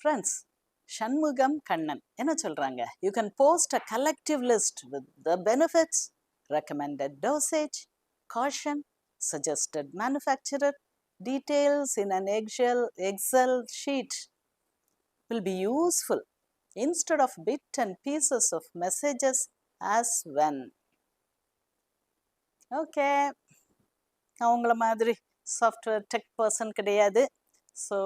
Friends Shanmugam Kannan என்ன சொல்றாங்க you can post a collective list with the benefits recommended dosage caution suggested manufacturer details in an excel excel sheet will be useful instead of bit and pieces of messages as when okay அவங்கள மாதிரி software tech person கிடையாது so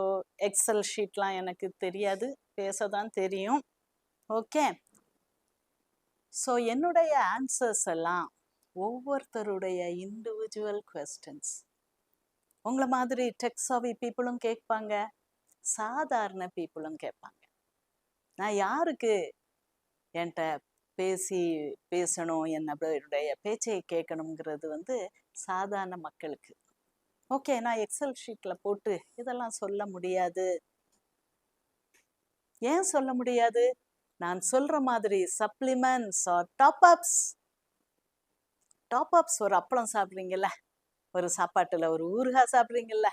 XL ஷீட்லாம் எனக்கு தெரியாது. பேச தான் தெரியும். Okay so என்னுடைய ஆன்சர்ஸ் எல்லாம் ஒவ்வொருத்தருடைய இண்டிவிஜுவல் கொஸ்டின்ஸ் உங்களை மாதிரி டெக்ஸாவி பீப்புளும் கேட்பாங்க. சாதாரண பீப்புளும் கேட்பாங்க. நான் யாருக்கு என்கிட்ட பேசி பேசணும் என்னுடைய பேச்சை கேட்கணுங்கிறது வந்து சாதாரண மக்களுக்கு. ஓகே நான் எக்ஸல் ஷீட்டில் போட்டு இதெல்லாம் சொல்ல முடியாது. ஏன் சொல்ல முடியாது? நான் சொல்ற மாதிரி supplements or top ups top ups ஒரு அப்பளம் சாப்பிட்றீங்கல்ல ஒரு சாப்பாட்டுல ஒரு ஊறுகாய் சாப்பிட்றீங்கல்ல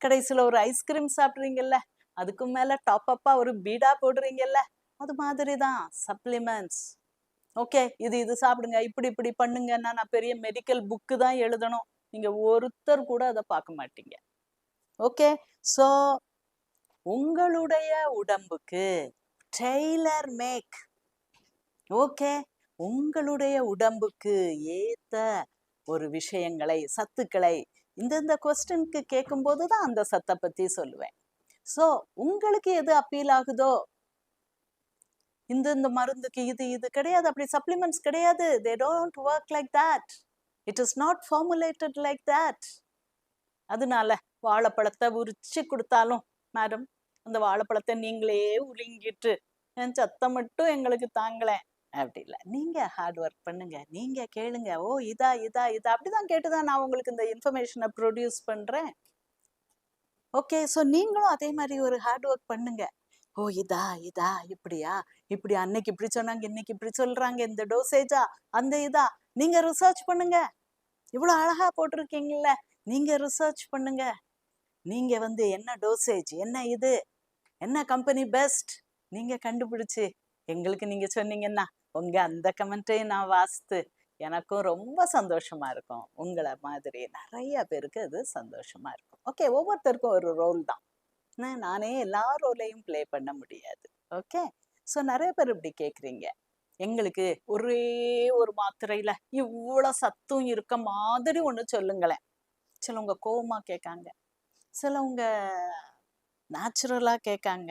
கடைசியில் ஒரு ஐஸ்கிரீம் சாப்பிட்றீங்கல்ல அதுக்கு மேல டாப் அப்பாக ஒரு பீடா போடுறீங்கல்ல அது மாதிரி தான் சப்ளிமெண்ட்ஸ் ஓகே இது இது சாப்பிடுங்க இப்படி இப்படி பண்ணுங்கன்னா நான் பெரிய மெடிக்கல் புக்கு தான் எழுதணும். நீங்க ஒருத்தர் கூட அதை பார்க்க மாட்டீங்க. ஓகே? ஸோ உங்களுடைய உடம்புக்கு டெய்லர் மேக் ஓகே? உங்களுடைய உடம்புக்கு ஏத்த ஒரு விஷயங்களை சத்துக்களை இந்தந்த கொஸ்டினுக்கு கேட்கும்போது தான் அந்த சத்தை பத்தி சொல்லுவேன். ஸோ உங்களுக்கு எது அப்பீல் ஆகுதோ? இந்த இந்த மருந்துக்கு இது இது கிடையாது. அப்படி சப்ளிமெண்ட்ஸ் கிடையாது. They don't work like that it is not formulated like that அதனால வாழைப்பழத்தை உரிச்சு கொடுத்தாலும் மேடம் அந்த வாழைப்பழத்தை நீங்களே உருங்கிட்டு என் சத்தம் மட்டும் எங்களுக்கு தாங்களேன் அப்படி இல்லை. நீங்க ஹார்ட் ஒர்க் பண்ணுங்க. நீங்க கேளுங்க. ஓ இதா இதா இதா. அப்படிதான் கேட்டுதான் நான் உங்களுக்கு இந்த இன்ஃபர்மேஷனை ப்ரொடியூஸ் பண்றேன். ஓகே ஸோ நீங்களும் அதே மாதிரி ஒரு ஹார்ட் ஒர்க் பண்ணுங்க. ஓ இதா இதா இப்படியா? இப்படி அன்னைக்கு இப்படி சொன்னாங்க இன்னைக்கு இப்படி சொல்றாங்க இந்த டோசேஜா அந்த இதா. நீங்க ரிசர்ச் பண்ணுங்க. இவ்வளோ அழகா போட்டிருக்கீங்கல்ல. நீங்க ரிசர்ச் பண்ணுங்க. நீங்க வந்து என்ன டோசேஜ் என்ன இது என்ன கம்பெனி பெஸ்ட் நீங்க கண்டுபிடிச்சு எங்களுக்கு நீங்க சொன்னீங்கன்னா உங்க அந்த கமெண்ட்டையும் நான் வாசித்து எனக்கும் ரொம்ப சந்தோஷமா இருக்கும். உங்களை மாதிரி நிறைய பேருக்கு அது சந்தோஷமா இருக்கும். ஓகே ஒவ்வொருத்தருக்கும் ஒரு ரோல் தான். நானே எல்லா ரோலையும் ப்ளே பண்ண முடியாது. ஓகே ஸோ நிறைய பேர் இப்படி கேட்குறீங்க எங்களுக்கு ஒரே ஒரு மாத்திரையில இவ்வளவு சத்தும் இருக்க மாதிரி ஒன்று சொல்லுங்களேன். சிலவங்க கோபமா கேட்காங்க. சிலவங்க நேச்சுரலா கேட்காங்க.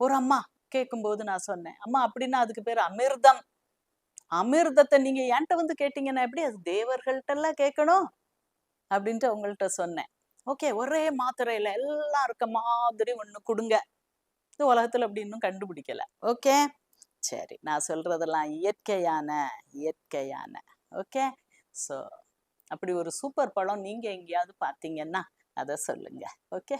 ஒரு அம்மா கேட்கும்போது நான் சொன்னேன் அம்மா அப்படின்னா அதுக்கு பேர் அமிர்தம். அமிர்தத்தை நீங்க என்கிட்ட வந்து கேட்டீங்கன்னா எப்படி? அது தேவர்கள்ட்ட எல்லாம் கேட்கணும். அப்படின்ட்டு உங்கள்கிட்ட சொன்னேன். ஓகே ஒரே மாத்திரையில எல்லாம் இருக்க மாதிரி ஒண்ணு கொடுங்க. இது உலகத்துல அப்படி இன்னும் கண்டுபிடிக்கல. ஓகே. சரி. நான் சொல்றதெல்லாம் இயற்கையான இயற்கையான. ஓகே? ஸோ அப்படி ஒரு சூப்பர் படம் நீங்கள் எங்கேயாவது பார்த்தீங்கன்னா அதை சொல்லுங்கள் ஓகே?